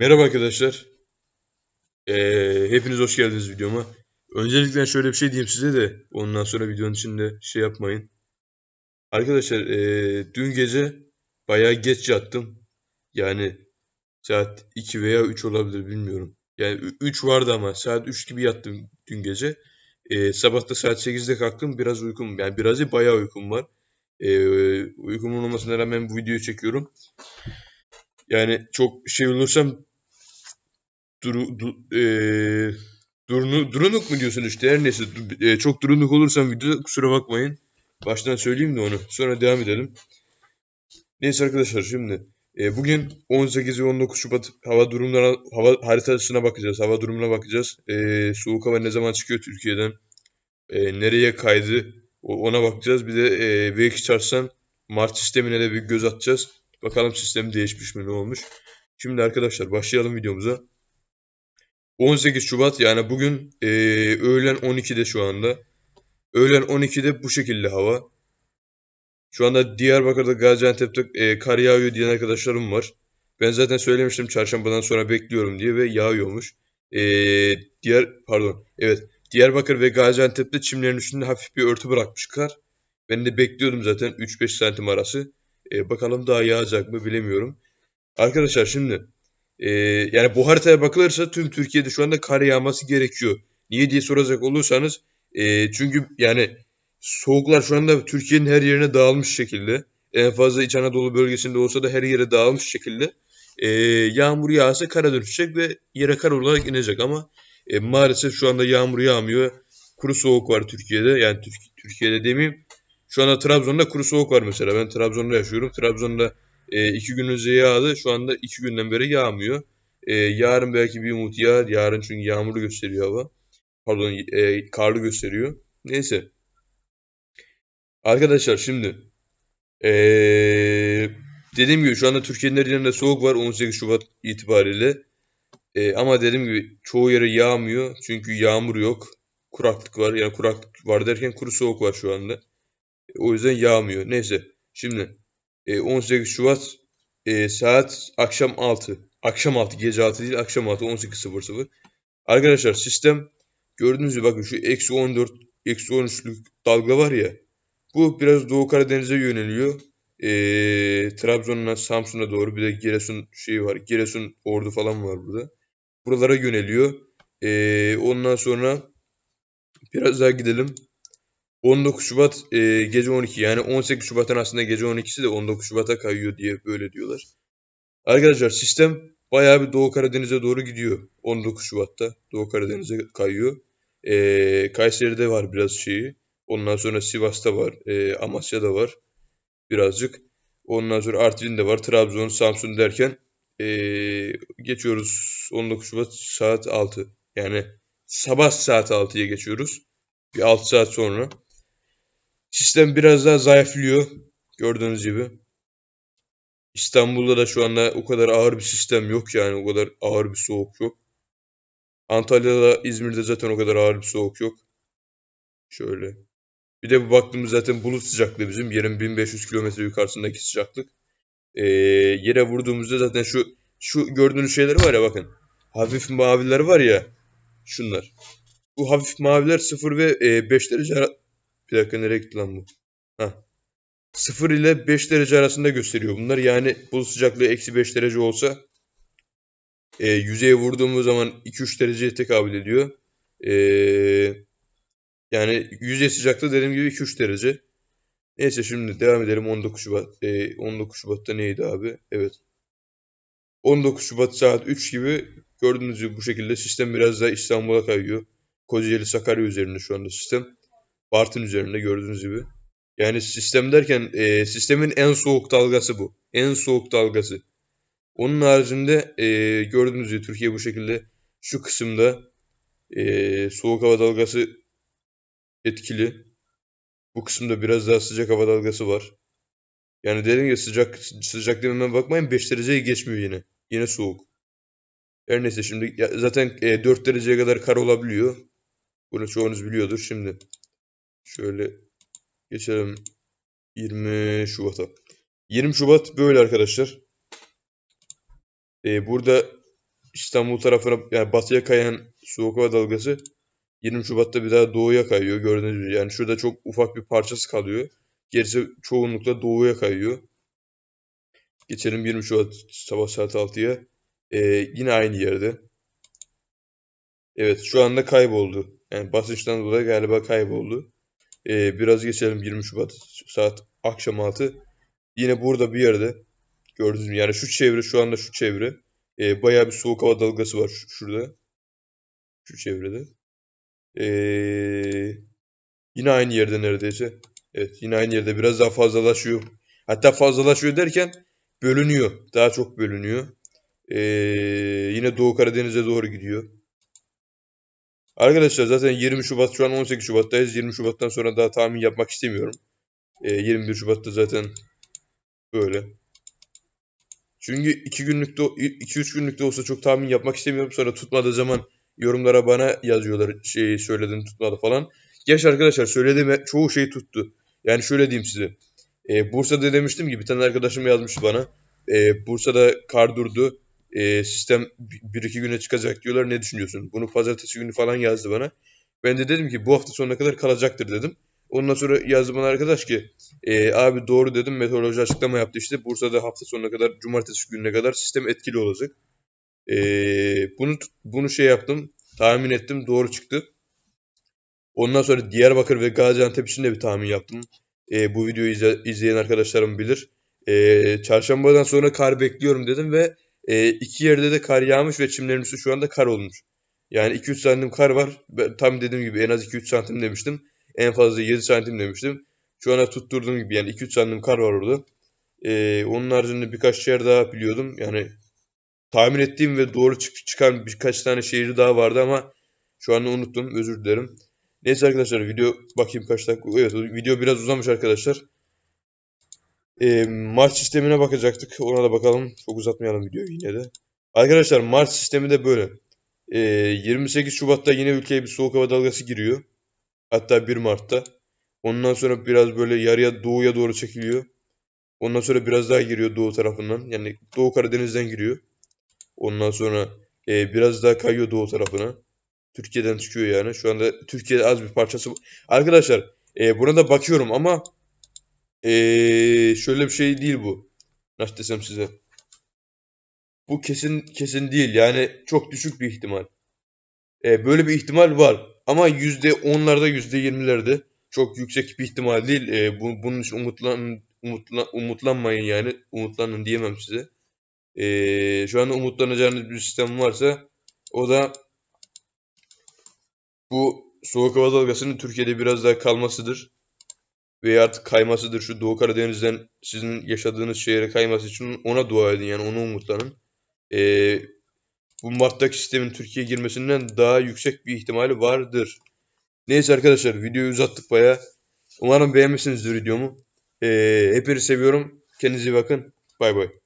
Merhaba arkadaşlar. Ee, hepiniz hoş geldiniz videoma. Öncelikle şöyle bir şey diyeyim size de ondan sonra videonun içinde şey yapmayın. Arkadaşlar ee, dün gece bayağı geç yattım. Yani saat 2 veya 3 olabilir bilmiyorum. Yani 3 vardı ama saat 3 gibi yattım dün gece. Ee, sabah da saat 8'de kalktım. Biraz uykum yani biraz bayağı uykum var. Ee, uykumun olmasına rağmen bu videoyu çekiyorum. Yani çok şey olursam duru, du, eee, durunu, durunuk mu diyorsun işte her neyse eee, çok durunuk olursam videoda kusura bakmayın. Baştan söyleyeyim de onu. Sonra devam edelim. Neyse arkadaşlar şimdi eee, bugün 18 ve 19 Şubat hava durumlarına hava haritasına bakacağız. Hava durumuna bakacağız. Eee, soğuk hava ne zaman çıkıyor Türkiye'den? Eee, nereye kaydı? Ona bakacağız. Bir de eee V2 çarpsan Mart sistemine de bir göz atacağız. Bakalım sistem değişmiş mi ne olmuş. Şimdi arkadaşlar başlayalım videomuza. 18 Şubat yani bugün eee, öğlen 12'de şu anda. Öğlen 12'de bu şekilde hava. Şu anda Diyarbakır'da Gaziantep'te eee, kar yağıyor diyen arkadaşlarım var. Ben zaten söylemiştim çarşambadan sonra bekliyorum diye ve yağıyormuş. Eee diğer pardon evet Diyarbakır ve Gaziantep'te çimlerin üstünde hafif bir örtü bırakmış kar. Ben de bekliyordum zaten 3-5 santim arası. Eee, bakalım daha yağacak mı bilemiyorum. Arkadaşlar şimdi ee, yani bu haritaya bakılırsa tüm Türkiye'de şu anda kar yağması gerekiyor. Niye diye soracak olursanız e, çünkü yani soğuklar şu anda Türkiye'nin her yerine dağılmış şekilde. En fazla İç Anadolu bölgesinde olsa da her yere dağılmış şekilde. E, yağmur yağsa kara dönüşecek ve yere kar olarak inecek ama e, maalesef şu anda yağmur yağmıyor. Kuru soğuk var Türkiye'de. Yani Türk- Türkiye'de demeyeyim. Şu anda Trabzon'da kuru soğuk var mesela. Ben Trabzon'da yaşıyorum. Trabzon'da e, iki gün önce yağdı. Şu anda iki günden beri yağmıyor. E, yarın belki bir umut yağar. Yarın çünkü yağmurlu gösteriyor hava. Pardon, e, karlı gösteriyor. Neyse. Arkadaşlar şimdi e, dediğim gibi şu anda Türkiye'nin her yerinde soğuk var 18 Şubat itibariyle. E, ama dediğim gibi çoğu yere yağmıyor. Çünkü yağmur yok. Kuraklık var. Yani kuraklık var derken kuru soğuk var şu anda. O yüzden yağmıyor. Neyse. Şimdi e, 18 Şubat e, saat akşam 6. Akşam 6 gece 6 değil akşam 6 18.00. Arkadaşlar sistem gördüğünüz gibi bakın şu eksi 14 eksi 13'lük dalga var ya. Bu biraz Doğu Karadeniz'e yöneliyor. E, Trabzon'la Samsun'a doğru bir de Giresun şeyi var. Giresun Ordu falan var burada. Buralara yöneliyor. E, ondan sonra biraz daha gidelim. 19 Şubat e, gece 12 yani 18 Şubat'ın aslında gece 12'si de 19 Şubat'a kayıyor diye böyle diyorlar. Arkadaşlar sistem bayağı bir Doğu Karadeniz'e doğru gidiyor. 19 Şubat'ta Doğu Karadeniz'e kayıyor. E, Kayseri'de var biraz şeyi. Ondan sonra Sivas'ta var. E, Amasya'da var birazcık. Ondan sonra Artvin'de var. Trabzon, Samsun derken e, geçiyoruz 19 Şubat saat 6. Yani sabah saat 6'ya geçiyoruz. Bir 6 saat sonra. Sistem biraz daha zayıflıyor. Gördüğünüz gibi. İstanbul'da da şu anda o kadar ağır bir sistem yok yani. O kadar ağır bir soğuk yok. Antalya'da, İzmir'de zaten o kadar ağır bir soğuk yok. Şöyle. Bir de bu baktığımız zaten bulut sıcaklığı bizim. Yerin 1500 kilometre yukarısındaki sıcaklık. Ee, yere vurduğumuzda zaten şu şu gördüğünüz şeyler var ya bakın. Hafif maviler var ya. Şunlar. Bu hafif maviler 0 ve e, 5 derece ara... Bir dakika nereye gitti lan bu? Heh. 0 ile 5 derece arasında gösteriyor bunlar. Yani bulut sıcaklığı eksi 5 derece olsa e, yüzeye vurduğumuz zaman 2-3 dereceye tekabül ediyor. E, yani yüzey sıcaklığı dediğim gibi 2-3 derece. Neyse şimdi devam edelim 19 Şubat. E, 19 Şubat'ta neydi abi? Evet. 19 Şubat saat 3 gibi gördüğünüz gibi bu şekilde sistem biraz daha İstanbul'a kayıyor. Kocaeli Sakarya üzerinde şu anda sistem. Bartın üzerinde gördüğünüz gibi. Yani sistem derken e, sistemin en soğuk dalgası bu. En soğuk dalgası. Onun haricinde e, gördüğünüz gibi Türkiye bu şekilde şu kısımda e, soğuk hava dalgası etkili. Bu kısımda biraz daha sıcak hava dalgası var. Yani dediğim gibi sıcak sıcak dememe bakmayın 5 dereceyi geçmiyor yine. Yine soğuk. Her neyse şimdi zaten e, 4 dereceye kadar kar olabiliyor. Bunu çoğunuz biliyordur. Şimdi şöyle geçelim 20 Şubat'a. 20 Şubat böyle arkadaşlar. E, burada İstanbul tarafına yani batıya kayan soğuk hava dalgası 20 Şubat'ta bir daha doğuya kayıyor gördüğünüz gibi. Yani şurada çok ufak bir parçası kalıyor. Gerisi çoğunlukla doğuya kayıyor. Geçelim 20 Şubat sabah saat 6'ya. Ee, yine aynı yerde. Evet şu anda kayboldu. Yani basınçtan dolayı galiba kayboldu. Ee, biraz geçelim 20 Şubat saat akşam 6. Yine burada bir yerde. Gördünüz mü? Yani şu çevre şu anda şu çevre. Ee, bayağı bir soğuk hava dalgası var şu- şurada. Şu çevrede. Ee, yine aynı yerde neredeyse. Evet yine aynı yerde biraz daha fazlalaşıyor. Hatta fazlalaşıyor derken bölünüyor. Daha çok bölünüyor. Ee, yine Doğu Karadeniz'e doğru gidiyor. Arkadaşlar zaten 20 Şubat şu an 18 Şubat'tayız. 20 Şubat'tan sonra daha tahmin yapmak istemiyorum. Ee, 21 Şubat'ta zaten böyle. Çünkü 2 günlükte 2-3 günlükte olsa çok tahmin yapmak istemiyorum. Sonra tutmadığı zaman yorumlara bana yazıyorlar şey söyledin tutmadı falan. Gerçi arkadaşlar söylediğim çoğu şey tuttu. Yani şöyle diyeyim size. Ee, Bursa'da demiştim ki bir tane arkadaşım yazmış bana. Ee, Bursa'da kar durdu. Ee, sistem 1-2 güne çıkacak diyorlar. Ne düşünüyorsun? Bunu pazartesi günü falan yazdı bana. Ben de dedim ki bu hafta sonuna kadar kalacaktır dedim. Ondan sonra yazdı bana arkadaş ki e, abi doğru dedim meteoroloji açıklama yaptı işte Bursa'da hafta sonuna kadar cumartesi gününe kadar sistem etkili olacak. E, bunu bunu şey yaptım tahmin ettim doğru çıktı. Ondan sonra Diyarbakır ve Gaziantep için de bir tahmin yaptım. E, bu videoyu izle- izleyen arkadaşlarım bilir. E, çarşambadan sonra kar bekliyorum dedim ve e, iki yerde de kar yağmış ve çimlerin üstü şu anda kar olmuş. Yani 2-3 santim kar var. Ben tam dediğim gibi en az 2-3 santim demiştim. En fazla 7 santim demiştim. Şu ana tutturduğum gibi yani 2-3 santim kar var orada. Ee, onun haricinde birkaç yer daha biliyordum. Yani tahmin ettiğim ve doğru çık- çıkan birkaç tane şehir daha vardı ama şu anda unuttum. Özür dilerim. Neyse arkadaşlar video bakayım kaç dakika. Evet video biraz uzamış arkadaşlar. Ee, Mart sistemine bakacaktık. Ona da bakalım. Çok uzatmayalım videoyu yine de. Arkadaşlar Mart sistemi de böyle. Ee, 28 Şubat'ta yine ülkeye bir soğuk hava dalgası giriyor. Hatta 1 Mart'ta. Ondan sonra biraz böyle yarıya doğuya doğru çekiliyor. Ondan sonra biraz daha giriyor doğu tarafından. Yani Doğu Karadeniz'den giriyor. Ondan sonra e, biraz daha kayıyor doğu tarafına. Türkiye'den çıkıyor yani. Şu anda Türkiye'de az bir parçası. Arkadaşlar e, buna da bakıyorum ama e, şöyle bir şey değil bu. Nasıl desem size. Bu kesin kesin değil. Yani çok düşük bir ihtimal. E, böyle bir ihtimal var. Ama yüzde onlarda yüzde yirmilerde çok yüksek bir ihtimal değil. E, bu, bunun için umutlan, umutla, umutlanmayın yani. Umutlanın diyemem size. E, şu anda umutlanacağınız bir sistem varsa o da bu soğuk hava dalgasının Türkiye'de biraz daha kalmasıdır. Veya artık kaymasıdır. Şu Doğu Karadeniz'den sizin yaşadığınız şehre kayması için ona dua edin yani ona umutlanın. E, bu Mart'taki sistemin Türkiye'ye girmesinden daha yüksek bir ihtimali vardır. Neyse arkadaşlar videoyu uzattık baya. Umarım beğenmişsinizdir videomu. Ee, hepinizi seviyorum. Kendinize iyi bakın. Bay bay.